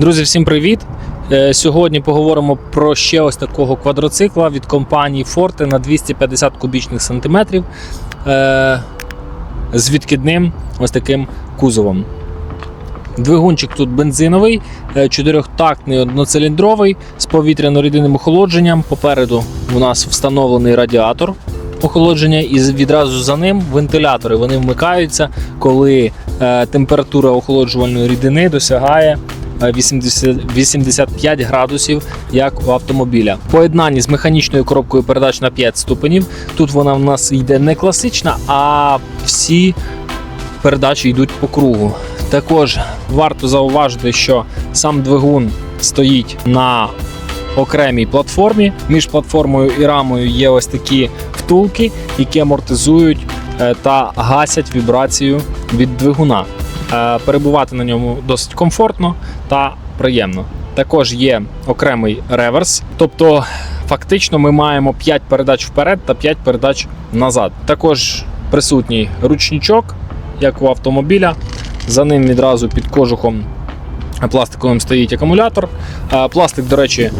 Друзі, всім привіт! Е, Сьогодні поговоримо про ще ось такого квадроцикла від компанії Forte на 250 кубічних сантиметрів е, з відкидним ось таким кузовом. Двигунчик тут бензиновий, е, чотирьохтактний одноциліндровий з повітряно-рідинним охолодженням. Попереду у нас встановлений радіатор охолодження, і відразу за ним вентилятори. Вони вмикаються, коли температура охолоджувальної рідини досягає 80, 85 градусів, як у автомобіля. Поєднанні з механічною коробкою передач на 5 ступенів. Тут вона в нас йде не класична, а всі передачі йдуть по кругу. Також варто зауважити, що сам двигун стоїть на окремій платформі. Між платформою і рамою є ось такі втулки, які амортизують е, та гасять вібрацію від двигуна. Е, Перебувати на ньому досить комфортно та приємно. Також є окремий реверс, тобто фактично ми маємо 5 передач вперед та 5 передач назад. Також присутній ручничок, як у автомобіля. За ним відразу під кожухом пластиковим стоїть акумулятор. Е, Пластик, до речі,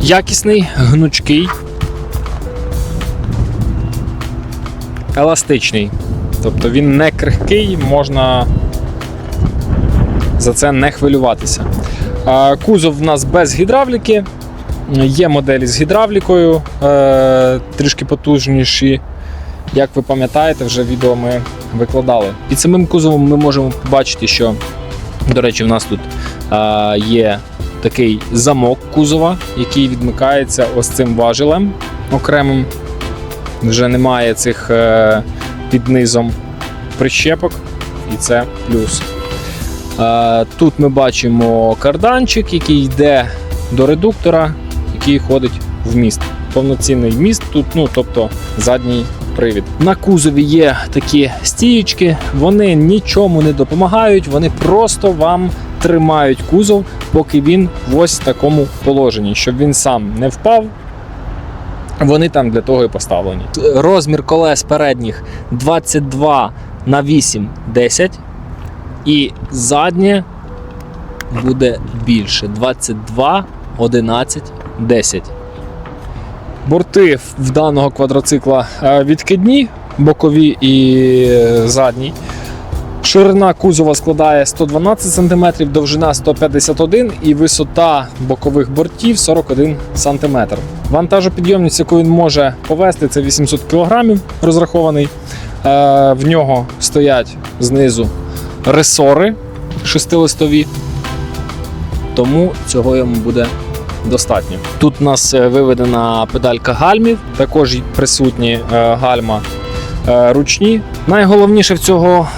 якісний, гнучкий, еластичний. Тобто він не крихкий, можна за це не хвилюватися. Кузов в нас без гідравліки. Є моделі з гідравлікою, е, трішки потужніші. Як ви пам'ятаєте, вже відео ми викладали. Під самим кузовом ми можемо побачити, що, до речі, в нас тут е, є такий замок кузова, який відмикається ось цим важелем окремим. Вже немає цих е, під низом прищепок, і це плюс. Е, Тут ми бачимо карданчик, який йде до редуктора, який ходить в міст. Повноцінний міст тут, ну тобто задній привід. На кузові є такі стіючки, вони нічому не допомагають, вони просто вам тримають кузов, поки він в ось такому положенні, щоб він сам не впав. Вони там для того і поставлені. Розмір колес передніх 22 на 8 10 і заднє буде більше 22 11 10. Борти в даного квадроцикла е, відкидні, бокові і е, задні. Ширина кузова складає 112 см, довжина 151 і висота бокових бортів 41 см. Вантажопідйомність, яку він може повести, це 800 кг розрахований. Е, В нього стоять знизу ресори шестилистові, тому цього йому буде достатньо. Тут у нас е, виведена педалька гальмів, також присутні е, гальма е, ручні. Найголовніше в цього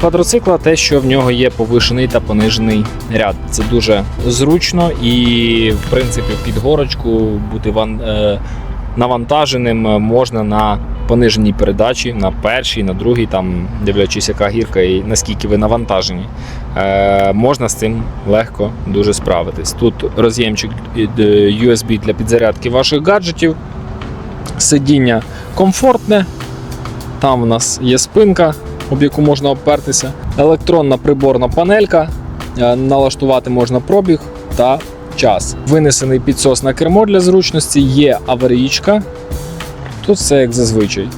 квадроцикла те, що в нього є повишений та понижений ряд. Це дуже зручно і, в принципі, під горочку бути ван, навантаженим можна на пониженій передачі, на першій, на другій, там дивлячись, яка гірка і наскільки ви навантажені. Е, можна з цим легко дуже справитись. Тут роз'ємчик е, USB для підзарядки ваших гаджетів, сидіння комфортне. Там у нас є спинка, об яку можна обпертися, електронна приборна панелька, е, налаштувати можна пробіг та час. Винесений підсос на кермо для зручності, є аварійка. Тут все як зазвичай.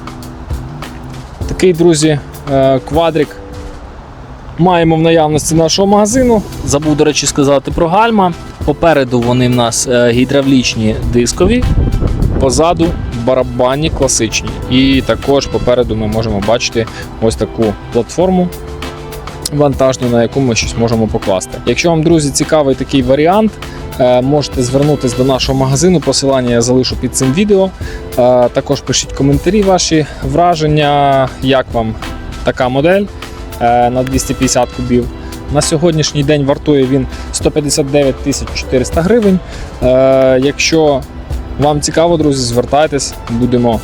Такий, друзі, е, квадрик маємо в наявності нашого магазину. Забув, до речі, сказати про гальма. Попереду вони в нас е, гідравлічні дискові, позаду барабанні класичні. І також попереду ми можемо бачити ось таку платформу вантажну, на яку ми щось можемо покласти. Якщо вам, друзі, цікавий такий варіант, можете звернутися до нашого магазину. Посилання я залишу під цим відео. Е, Також пишіть коментарі ваші враження, як вам така модель е, на 250 кубів. На сьогоднішній день вартує він 159 тисяч 400 гривень. Е, Якщо вам цікаво, друзі, звертайтесь, будемо,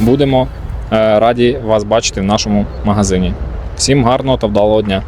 будемо е, раді вас бачити в нашому магазині. Всім гарного та вдалого дня!